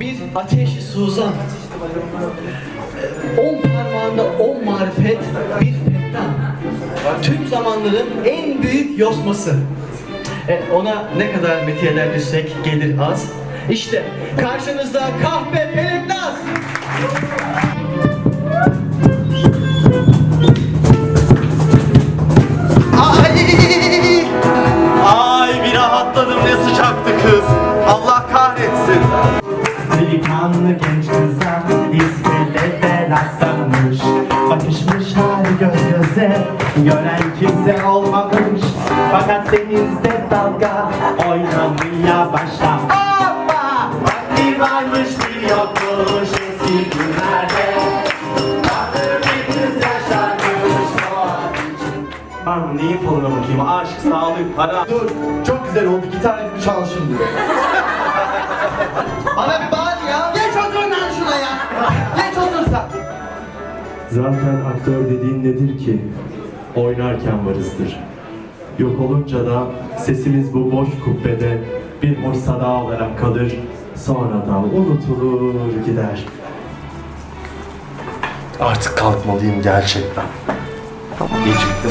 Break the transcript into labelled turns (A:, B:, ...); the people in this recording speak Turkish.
A: bir ateşi suzan. On parmağında on marifet, bir fettan. Tüm zamanların en büyük yosması. E, ona ne kadar metiyeler düşsek gelir az. İşte karşınızda kahpe Peleknaz.
B: Ay! Ay bir rahatladım ne sıcaktı kız. Allah kahretsin.
C: Delikanlı genç kıza ismiyle de rastlamış. Bakışmışlar göz göze gören kimse olmamış. Fakat denizde dalga oynamaya başla Hoppa! Bir varmış bir yokmuş eski günlerde. Ben neyin falına bakayım? Aşk, sağlık, para.
B: Dur çok güzel oldu. Gitar ritmi çal şimdi. Bana
C: Zaten aktör dediğin nedir ki? Oynarken varızdır. Yok olunca da sesimiz bu boş kubbede bir hoş sada olarak kalır. Sonra da unutulur gider.
B: Artık kalkmalıyım gerçekten. Geciktim.